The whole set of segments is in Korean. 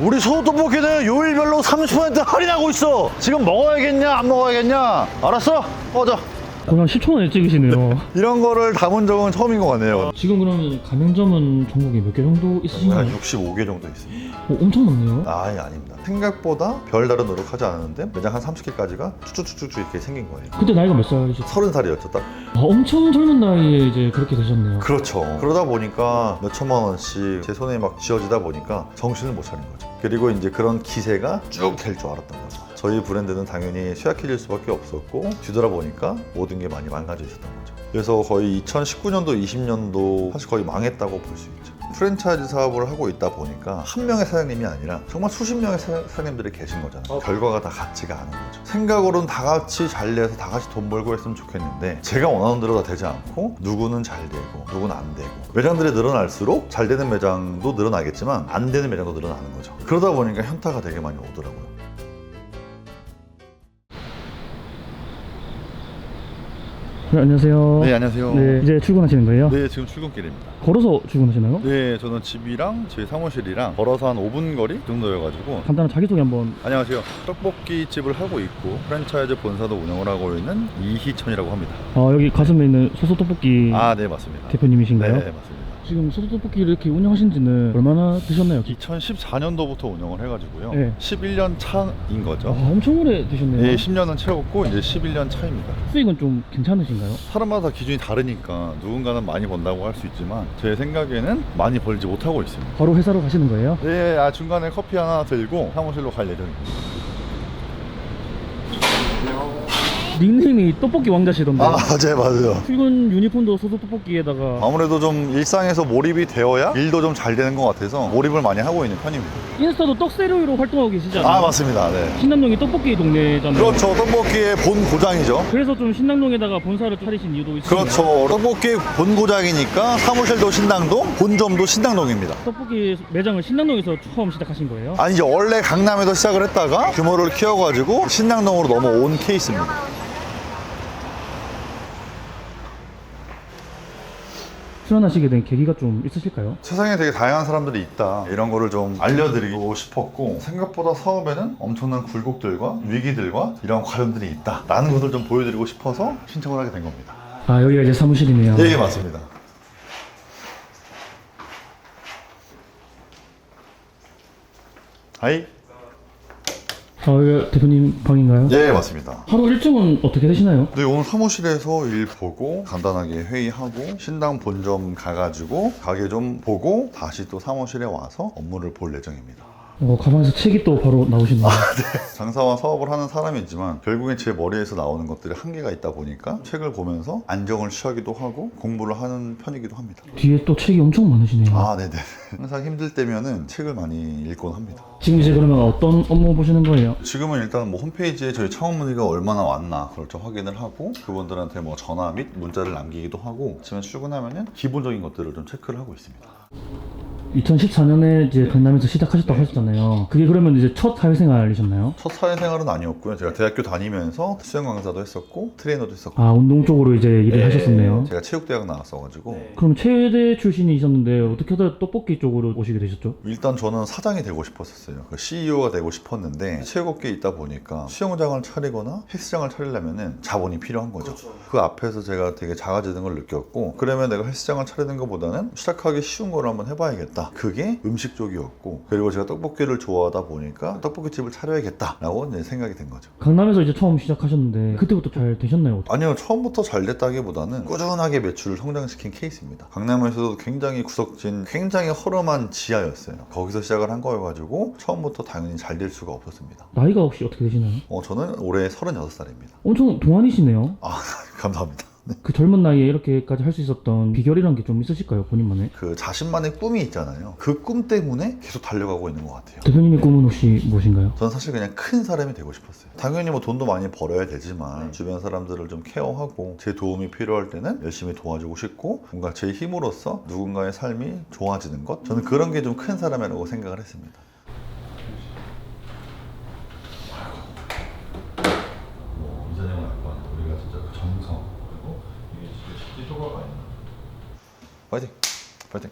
우리 소떡볶이는 요일별로 30% 할인하고 있어. 지금 먹어야겠냐, 안 먹어야겠냐? 알았어? 꺼져. 그냥 10초 만에 찍으시네요. 이런 거를 담은 적은 처음인 것 같네요. 지금 그러면 가맹점은 전국에 몇 개 정도 한 있으신가요? 65개 정도 있습니 다. 어, 엄청 많네요. 아, 예, 아닙니다. 생각보다 별다른 노력하지 않았는데 매장 한 30개까지가 쭉쭉쭉쭉 이렇게 생긴 거예요. 그때 나이가 몇 살이셨어요? 30살이었죠, 딱. 아, 엄청 젊은 나이에 이제 그렇게 되셨네요. 그렇죠. 그러다 보니까 몇 천만 원씩 제 손에 막 쥐어지다 보니까 정신을 못 차린 거죠. 그리고 이제 그런 기세가 쭉 될 줄 알았던 거죠. 저희 브랜드는 당연히 쇠약해질 수밖에 없었고 뒤돌아보니까 모든 게 많이 망가져 있었던 거죠. 그래서 거의 2019년도, 20년도 사실 거의 망했다고 볼 수 있죠. 프랜차이즈 사업을 하고 있다 보니까 한 명의 사장님이 아니라 정말 수십 명의 사- 사장님들이 계신 거잖아요. 결과가 다 같지가 않은 거죠. 생각으로는 다 같이 잘 내서 다 같이 돈 벌고 했으면 좋겠는데 제가 원하는 대로 다 되지 않고 누구는 잘 되고 누구는 안 되고 매장들이 늘어날수록 잘 되는 매장도 늘어나겠지만 안 되는 매장도 늘어나는 거죠. 그러다 보니까 현타가 되게 많이 오더라고요. 네, 안녕하세요. 네, 안녕하세요. 네, 이제 출근하시는 거예요? 네, 지금 출근길입니다. 걸어서 출근하시나요? 네, 저는 집이랑 제 사무실이랑 걸어서 한 5분 거리 정도여가지고 간단한 자기소개 한번 안녕하세요. 떡볶이 집을 하고 있고 프랜차이즈 본사도 운영을 하고 있는 이희천이라고 합니다. 어, 여기 가슴에 있는 소소 떡볶이 아, 네, 맞습니다. 대표님이신가요? 네, 맞습니다. 지금 소소떡볶이를 이렇게 운영하신 지는 얼마나 되셨나요? 2014년도부터 운영을 해가지고요. 네. 11년 차인 거죠. 아, 엄청 오래 되셨네요. 예, 10년은 채웠고 이제 11년 차입니다. 수익은 좀 괜찮으신가요? 사람마다 기준이 다르니까 누군가는 많이 번다고 할 수 있지만 제 생각에는 많이 벌지 못하고 있습니다. 바로 회사로 가시는 거예요? 네, 아, 중간에 커피 하나 들고 사무실로 갈 예정입니다. 닉네임이 떡볶이 왕자시던데 아, 맞아요, 맞아요. 출근 유니폼도 소소떡볶이에다가 아무래도 좀 일상에서 몰입이 되어야 일도 좀 잘 되는 것 같아서 몰입을 많이 하고 있는 편입니다. 인스타도 떡세로이로 활동하고 계시지 않아요? 아, 맞습니다. 네. 신남동이 떡볶이 동네잖아요 그렇죠. 떡볶이의 본 고장이죠. 그래서 좀 신남동에다가 본사를 차리신 이유도 있으요 그렇죠. 떡볶이 본 고장이니까 사무실도 신당동, 본점도 신당동입니다. 떡볶이 매장을 신남동에서 처음 시작하신 거예요? 아니 이제 원래 강남에서 시작을 했다가 규모를 키워가지고 신당동으로 넘어온 케이스입니다. 출연하시게 된 계기가 좀 있으실까요? 세상에 되게 다양한 사람들이 있다 이런 거를 좀 알려드리고 싶었고 생각보다 사업에는 엄청난 굴곡들과 위기들과 이런 과정들이 있다 라는 것을 좀 보여드리고 싶어서 신청을 하게 된 겁니다. 아 여기가 이제 사무실이네요 예, 맞습니다. 하이. 아 대표님 방인가요? 예, 맞습니다. 하루 일정은 어떻게 되시나요? 네, 오늘 사무실에서 일 보고 간단하게 회의하고 신당 본점 가가지고 가게 좀 보고 다시 또 사무실에 와서 업무를 볼 예정입니다. 어, 가방에서 책이 또 바로 나오시네요 장사와 사업을 하는 사람이지만 결국엔 제 머리에서 나오는 것들이 한계가 있다 보니까 책을 보면서 안정을 취하기도 하고 공부를 하는 편이기도 합니다. 뒤에 또 책이 엄청 많으시네요 아, 네네. 항상 힘들 때면은 책을 많이 읽곤 합니다. 지금 이제 그러면 어떤 업무 보시는 거예요? 지금은 일단 뭐 홈페이지에 저희 창업 문의가 얼마나 왔나 그걸 좀 확인을 하고 그분들한테 뭐 전화 및 문자를 남기기도 하고 아침에 출근하면은 기본적인 것들을 좀 체크를 하고 있습니다. 2014년에 이제 강남에서 시작하셨다고 하셨잖아요 그게 그러면 이제 첫 사회생활이셨나요? 첫 사회생활은 아니었고요. 제가 대학교 다니면서 수영 강사도 했었고 트레이너도 했었고 아 운동 쪽으로 이제 일을 하셨었네요 제가 체육대학 나왔어가지고 그럼 최대 출신이셨는데 어떻게 하다 떡볶이 쪽으로 오시게 되셨죠? 일단 저는 사장이 되고 싶었었어요. 그 CEO가 되고 싶었는데 체육업계에 있다 보니까 수영장을 차리거나 헬스장을 차리려면은 자본이 필요한 거죠. 그 앞에서 제가 되게 작아지는 걸 느꼈고 그러면 내가 헬스장을 차리는 것보다는 시작하기 쉬운 걸 한번 해봐야겠다. 그게 음식 쪽이었고 그리고 제가 떡볶이를 좋아하다 보니까 떡볶이 집을 차려야겠다라고 이제 생각이 된 거죠. 강남에서 이제 처음 시작하셨는데 그때부터 잘 되셨나요? 아니요 처음부터 잘 됐다기보다는 꾸준하게 매출을 성장시킨 케이스입니다 강남에서도 굉장히 구석진 굉장히 허름한 지하였어요 거기서 시작을 한 거여가지고 처음부터 당연히 잘 될 수가 없었습니다 나이가 혹시 어떻게 되시나요? 어, 저는 올해 36살입니다 엄청 동안이시네요. 아 감사합니다 그 젊은 나이에 이렇게까지 할 수 있었던 비결이란 게 좀 있으실까요, 본인만의? 그 자신만의 꿈이 있잖아요 그 꿈 때문에 계속 달려가고 있는 것 같아요 대표님의 꿈은 혹시 무엇인가요? 저는 사실 그냥 큰 사람이 되고 싶었어요. 당연히 뭐 돈도 많이 벌어야 되지만 주변 사람들을 좀 케어하고 제 도움이 필요할 때는 열심히 도와주고 싶고 뭔가 제 힘으로써 누군가의 삶이 좋아지는 것 저는 그런 게 좀 큰 사람이라고 생각을 했습니다. 뭐 이사님은 약간 우리가 진짜 그 정성 그리고 이게 진짜 쉽게 효과가 있는. 파이팅, 파이팅.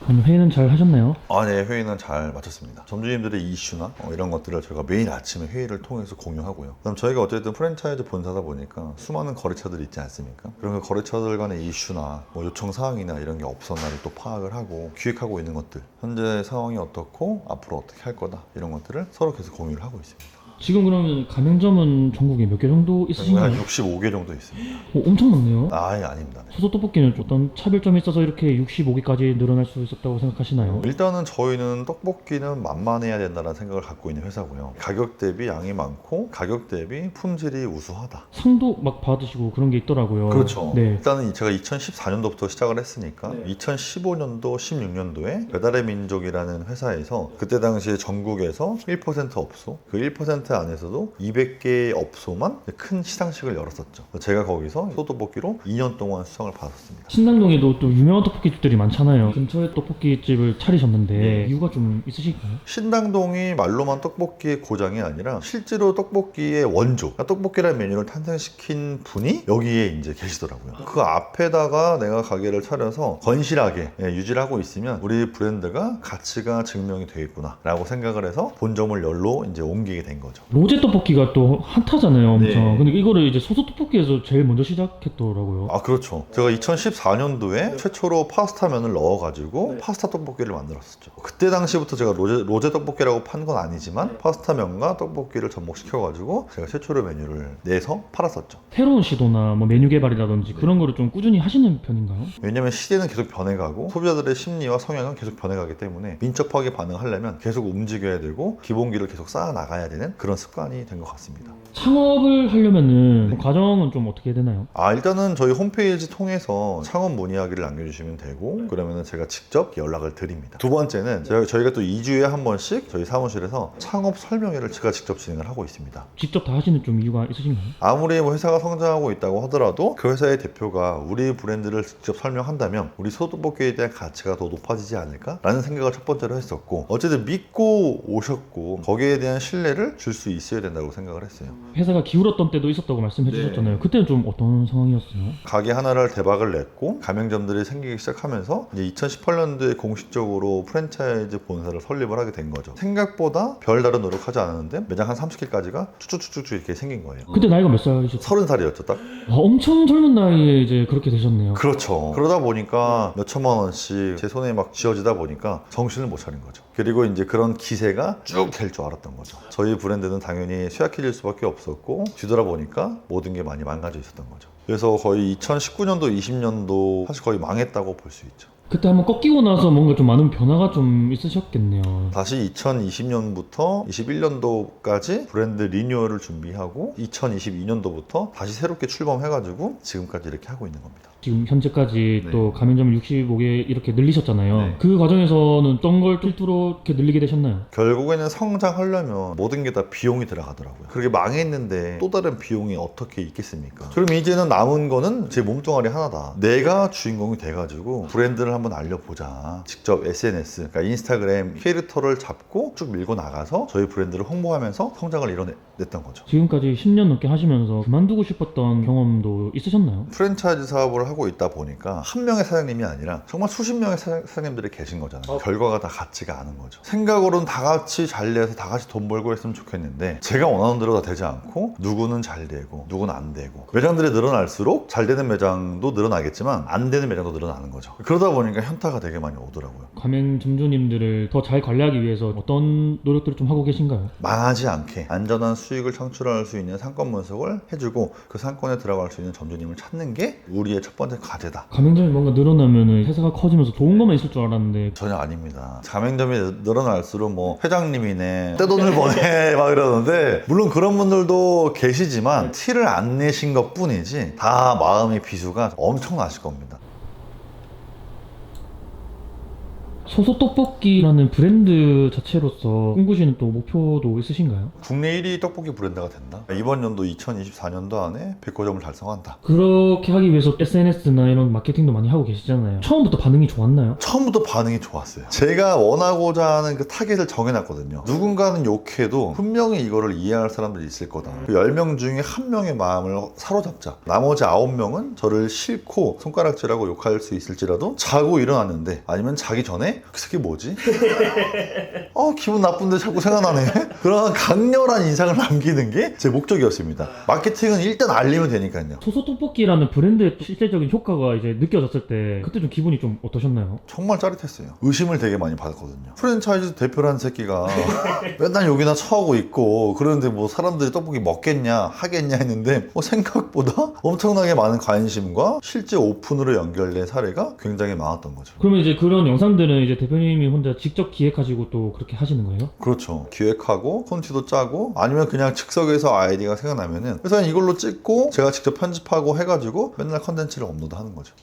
그럼 회의는 잘 하셨나요? 아, 네, 회의는 잘 마쳤습니다. 점주님들의 이슈나 어, 이런 것들을 저희가 매일 아침에 회의를 통해서 공유하고요. 그럼 저희가 어쨌든 프랜차이즈 본사다 보니까 수많은 거래처들이 있지 않습니까? 그런 그 거래처들 간의 이슈나 뭐 요청 사항이나 이런 게 없었나를 또 파악을 하고 기획하고 있는 것들, 현재 상황이 어떻고 앞으로 어떻게 할 거다 이런 것들을 서로 계속 공유를 하고 있습니다. 지금 그러면 가맹점은 전국에 몇 개 정도 한 있으신가요? 65개 정도 있습니다. 어, 엄청 많네요. 아, 예, 아닙니다. 네. 소소 떡볶이는 어떤 차별점이 있어서 이렇게 65개까지 늘어날 수 있었다고 생각하시나요? 일단은 저희는 떡볶이는 만만해야 된다는 생각을 갖고 있는 회사고요. 가격 대비 양이 많고 가격 대비 품질이 우수하다. 상도 막 받으시고 그런 게 있더라고요. 그렇죠. 네. 일단은 제가 2014년도부터 시작을 했으니까 2015년도, 16년도에 배달의 민족이라는 회사에서 그때 당시에 전국에서 1% 업소, 그 1% 안에서도 200개의 업소만 큰 시상식을 열었었죠. 제가 거기서 소떡볶이로 2년 동안 수상을 받았습니다. 신당동에도 또 유명한 떡볶이집들이 많잖아요. 근처에 떡볶이집을 차리셨는데 네. 이유가 좀 있으실까요? 신당동이 말로만 떡볶이의 고장이 아니라 실제로 떡볶이의 원조, 그러니까 떡볶이라는 메뉴를 탄생시킨 분이 여기에 이제 계시더라고요. 그 앞에다가 내가 가게를 차려서 건실하게 예, 유지를 하고 있으면 우리 브랜드가 가치가 증명이 되겠구나라고 생각을 해서 본점을 열로 이제 옮기게 된 거죠. 로제 떡볶이가 또 핫하잖아요, 엄청. 네. 근데 이거를 이제 소소 떡볶이에서 제일 먼저 시작했더라고요. 아 그렇죠. 제가 2014년도에 최초로 파스타면을 넣어가지고 파스타 떡볶이를 만들었었죠. 그때 당시부터 제가 로제, 로제 떡볶이라고 판 건 아니지만 파스타면과 떡볶이를 접목시켜가지고 제가 최초로 메뉴를 내서 팔았었죠. 새로운 시도나 뭐 메뉴 개발이라든지 그런 거를 좀 꾸준히 하시는 편인가요? 왜냐면 시대는 계속 변해가고 소비자들의 심리와 성향은 계속 변해가기 때문에 민첩하게 반응하려면 계속 움직여야 되고 기본기를 계속 쌓아 나가야 되는 그런 습관이 된 것 같습니다. 창업을 하려면은 네. 과정은 좀 어떻게 해야 되나요? 아 일단은 저희 홈페이지 통해서 창업 문의하기를 남겨주시면 되고 그러면은 제가 직접 연락을 드립니다. 두 번째는 저희가, 저희가 또 2주에 한 번씩 저희 사무실에서 창업 설명회를 제가 직접 진행을 하고 있습니다. 직접 다 하시는 좀 이유가 있으신가요? 아무리 뭐 회사가 성장하고 있다고 하더라도 그 회사의 대표가 우리 브랜드를 직접 설명한다면 우리 소떡볶이에 대한 가치가 더 높아지지 않을까라는 생각을 첫 번째로 했었고 어쨌든 믿고 오셨고 거기에 대한 신뢰를 줄수 있어야 된다고 생각을 했어요. 회사가 기울었던 때도 있었다고 말씀해 네. 주셨잖아요. 그때는 좀 어떤 상황이었어요? 가게 하나를 대박을 냈고 가맹점들이 생기기 시작하면서 이제 2018년도에 공식적으로 프랜차이즈 본사를 설립을 하게 된 거죠. 생각보다 별다른 노력하지 않았는데 매장 한 30개까지가 쭉쭉쭉쭉 이렇게 생긴 거예요. 그때 나이가 몇 살이셨어요? 서른 살이었죠, 딱. 와, 엄청 젊은 나이에 이제 그렇게 되셨네요. 그렇죠. 그러다 보니까 몇 천만 원씩 제 손에 막 쥐어지다 보니까 정신을 못 차린 거죠. 그리고 이제 그런 기세가 쭉 될 줄 알았던 거죠. 저희 브랜드는 당연히 쇠약해질 수밖에 없었고 뒤돌아보니까 모든 게 많이 망가져 있었던 거죠. 그래서 거의 2019년도, 20년도 사실 거의 망했다고 볼 수 있죠. 그때 한번 꺾이고 나서 뭔가 좀 많은 변화가 좀 있으셨겠네요. 다시 2020년부터 21년도까지 브랜드 리뉴얼을 준비하고 2022년도부터 다시 새롭게 출범해가지고 지금까지 이렇게 하고 있는 겁니다. 지금 현재까지 네. 또 가맹점을 65개 이렇게 늘리셨잖아요. 네. 그 과정에서는 어떤 걸 뚫뚫어 이렇게 늘리게 되셨나요? 결국에는 성장하려면 모든 게 다 비용이 들어가더라고요. 그렇게 망했는데 또 다른 비용이 어떻게 있겠습니까? 그럼 이제는 남은 거는 제 몸뚱아리 하나다. 내가 주인공이 돼가지고 브랜드를 한번 알려보자. 직접 SNS, 그러니까 인스타그램 캐릭터를 잡고 쭉 밀고 나가서 저희 브랜드를 홍보하면서 성장을 이뤄 냈던 거죠. 지금까지 10년 넘게 하시면서 그만두고 싶었던 경험도 있으셨나요? 프랜차이즈 사업을 하고 있다 보니까 한 명의 사장님이 아니라 정말 수십 명의 사장, 사장님들이 계신 거잖아요. 결과가 다 같지가 않은 거죠. 생각으로는 다 같이 잘 내서 다 같이 돈 벌고 했으면 좋겠는데 제가 원하는 대로 다 되지 않고 누구는 잘 되고 누구는 안 되고 매장들이 늘어날수록 잘 되는 매장도 늘어나겠지만 안 되는 매장도 늘어나는 거죠. 그러다 보니까 현타가 되게 많이 오더라고요. 가맹점주님들을 더 잘 관리하기 위해서 어떤 노력들을 좀 하고 계신가요? 망하지 않게 안전한 수익을 창출할 수 있는 상권 분석을 해주고 그 상권에 들어갈 수 있는 점주님을 찾는 게 우리의 첫 번째 과제다. 가맹점이 뭔가 늘어나면 회사가 커지면서 좋은 것만 있을 줄 알았는데 전혀 아닙니다. 가맹점이 늘어날수록 뭐 회장님이네, 떼돈을 버네 막 이러는데 물론 그런 분들도 계시지만 티를 안 내신 것 뿐이지 다 마음의 비수가 엄청나실 겁니다. 소소 떡볶이라는 브랜드 자체로서 꿈꾸시는 또 목표도 있으신가요? 국내 1위 떡볶이 브랜드가 된다. 이번 연도 2024년도 안에 100호점을 달성한다. 그렇게 하기 위해서 SNS나 이런 마케팅도 많이 하고 계시잖아요. 처음부터 반응이 좋았나요? 처음부터 반응이 좋았어요. 제가 원하고자 하는 그 타겟을 정해놨거든요. 누군가는 욕해도 분명히 이거를 이해할 사람들이 있을 거다. 그 10명 중에 한 명의 마음을 사로잡자. 나머지 9명은 저를 싫고 손가락질하고 욕할 수 있을지라도 자고 일어났는데 아니면 자기 전에 그 새끼 뭐지? 어 기분 나쁜데 자꾸 생각나네. 그런 강렬한 인상을 남기는 게 제 목적이었습니다. 마케팅은 일단 알리면 되니까요. 소소 떡볶이라는 브랜드의 또 실제적인 효과가 이제 느껴졌을 때 그때 좀 기분이 좀 어떠셨나요? 정말 짜릿했어요. 의심을 되게 많이 받았거든요. 프랜차이즈 대표라는 새끼가 맨날 여기나 처하고 있고 그러는데 뭐 사람들이 떡볶이 먹겠냐 하겠냐 했는데 뭐 생각보다 엄청나게 많은 관심과 실제 오픈으로 연결된 사례가 굉장히 많았던 거죠. 그러면 이제 그런 영상들은 이제 대표님이 혼자 직접 기획하시고 또 그렇게 하시는 거예요? 그렇죠. 기획하고 콘티도 짜고 아니면 그냥 즉석에서 아이디가 생각나면은 그래서 이걸로 찍고 제가 직접 편집하고 해가지고 맨날 컨텐츠를 업로드하는 거죠.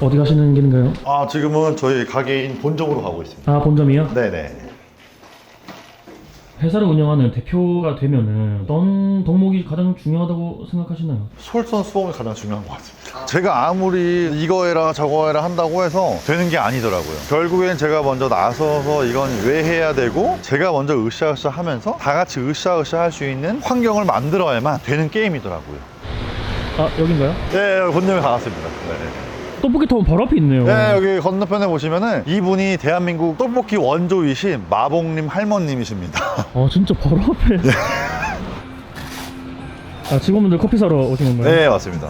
어디 가시는 길인가요? 아 지금은 저희 가게인 본점으로 가고 있습니다. 아 본점이요? 네네. 회사를 운영하는 대표가 되면은 어떤 덕목이 가장 중요하다고 생각하시나요? 솔선 수범이 가장 중요한 것 같습니다. 제가 아무리 이거 해라 저거 해라 한다고 해서 되는 게 아니더라고요. 결국엔 제가 먼저 나서서 이건 왜 해야 되고 제가 먼저 으쌰으쌰 하면서 다 같이 으쌰으쌰 할 수 있는 환경을 만들어야만 되는 게임이더라고요. 아 여긴가요? 네, 본점에 가봤습니다. 네. 떡볶이 타운 바로 앞에 있네요. 네, 여기 건너편에 보시면은 이분이 대한민국 떡볶이 원조이신 마봉님 할머님이십니다. 아 진짜 바로 앞에. 아 직원분들 커피 사러 오신 건가요? 네, 맞습니다.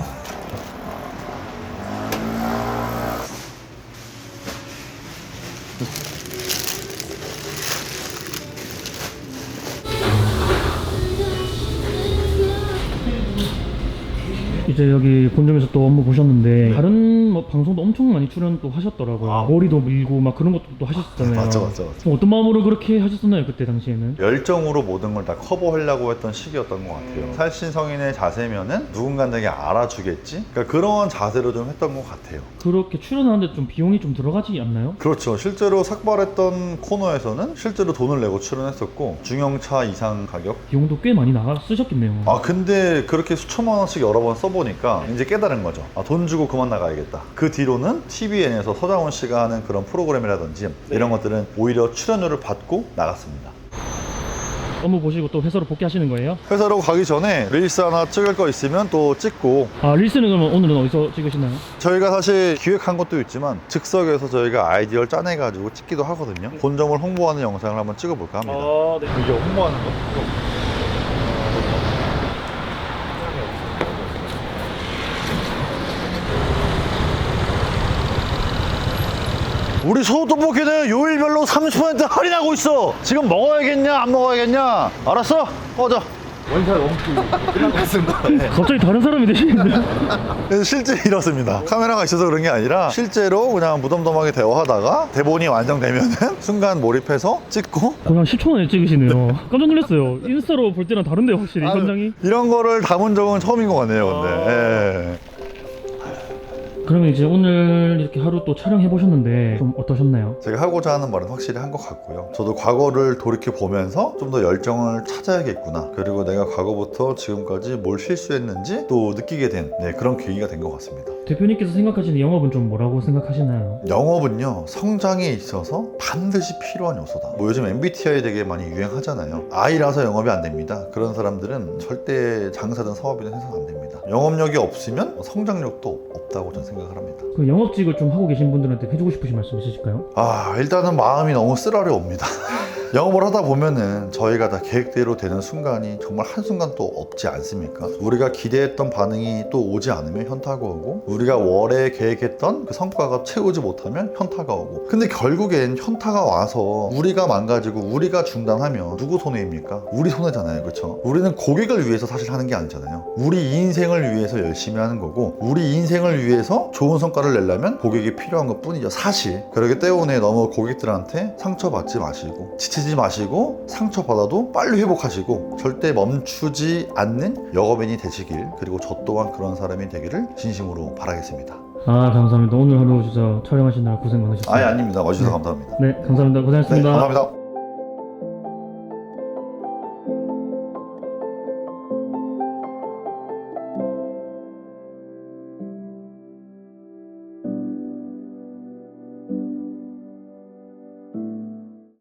이제 여기 본점에서 또 업무 보셨는데 다른 뭐 방송도 엄청 많이 출연 또 하셨더라고요. 아. 머리도 밀고 막 그런 것도 또 하셨잖아요. 맞죠, 맞죠. 좀 어떤 마음으로 그렇게 하셨었나요 그때 당시에는? 열정으로 모든 걸 다 커버하려고 했던 시기였던 것 같아요. 살신성인의 자세면은 누군가에게 알아주겠지? 그러니까 그런 자세로 좀 했던 것 같아요. 그렇게 출연하는데 좀 비용이 좀 들어가지 않나요? 그렇죠. 실제로 삭발했던 코너에서는 실제로 돈을 내고 출연했었고 중형차 이상 가격. 비용도 꽤 많이 나가 쓰셨겠네요. 아 근데 그렇게 수천만 원씩 여러 번 써보 니까 이제 깨달은 거죠. 아, 돈 주고 그만 나가야겠다. 그 뒤로는 TVN에서 서장훈 씨가 하는 그런 프로그램이라든지 이런 것들은 오히려 출연료를 받고 나갔습니다. 업무 보시고 또 회사로 복귀하시는 거예요? 회사로 가기 전에 릴스 하나 찍을 거 있으면 또 찍고 아 릴스는 그러면 오늘은 어디서 찍으시나요? 저희가 사실 기획한 것도 있지만 즉석에서 저희가 아이디어를 짜내가지고 찍기도 하거든요. 본점을 홍보하는 영상을 한번 찍어볼까 합니다. 네. 이게 홍보하는 거? 우리 소떡볶이는 요일별로 30% 할인하고 있어. 지금 먹어야겠냐, 안 먹어야겠냐? 알았어? 꺼져. 원샷 원투 같습니다. 갑자기 다른 사람이 되시는데? 그래서 실제 이렇습니다. 카메라가 있어서 그런 게 아니라 실제로 그냥 무덤덤하게 대화하다가 대본이 완성되면은 순간 몰입해서 찍고 그냥 10초 만에 찍으시네요. 깜짝 놀랐어요. 인스타로 볼 때랑 다른데요, 확실히 아, 현장이. 이런 거를 담은 적은 처음인 것 같네요, 근데. 예. 그러면 이제 오늘 이렇게 하루 또 촬영해 보셨는데 좀 어떠셨나요? 제가 하고자 하는 말은 확실히 한 것 같고요. 저도 과거를 돌이켜 보면서 좀 더 열정을 찾아야겠구나. 그리고 내가 과거부터 지금까지 뭘 실수했는지 또 느끼게 된 네, 그런 계기가 된 것 같습니다. 대표님께서 생각하시는 영업은 좀 뭐라고 생각하시나요? 영업은요 성장에 있어서 반드시 필요한 요소다. 뭐 요즘 MBTI 되게 많이 유행하잖아요. I라서 영업이 안 됩니다. 그런 사람들은 절대 장사든 사업이든 해서는 안 됩니다. 영업력이 없으면 성장력도 없다고 저는 생각을 합니다. 그 영업직을 좀 하고 계신 분들한테 해주고 싶으신 말씀 있으실까요? 아 일단은 마음이 너무 쓰라려 옵니다 영업을 하다 보면은 저희가 다 계획대로 되는 순간이 정말 한순간 또 없지 않습니까? 우리가 기대했던 반응이 또 오지 않으면 현타가 오고 우리가 월에 계획했던 그 성과가 채우지 못하면 현타가 오고 근데 결국엔 현타가 와서 우리가 망가지고 우리가 중단하면 누구 손해입니까? 우리 손해잖아요 그렇죠? 우리는 고객을 위해서 사실 하는 게 아니잖아요 우리 인생을 위해서 열심히 하는 거고 우리 인생을 위해서 좋은 성과를 내려면 고객이 필요한 것 뿐이죠 사실 그렇기 때문에 너무 고객들한테 상처받지 마시고 지치 지 마시고 상처받아도 빨리 회복하시고 절대 멈추지 않는 영업인이 되시길 그리고 저 또한 그런 사람이 되기를 진심으로 바라겠습니다 아 감사합니다. 오늘 하루 진짜 촬영하시느라 고생 많으셨습니다. 아예 아닙니다. 와주셔서 감사합니다. 네 감사합니다. 네, 고생하셨습니다. 감사합니다.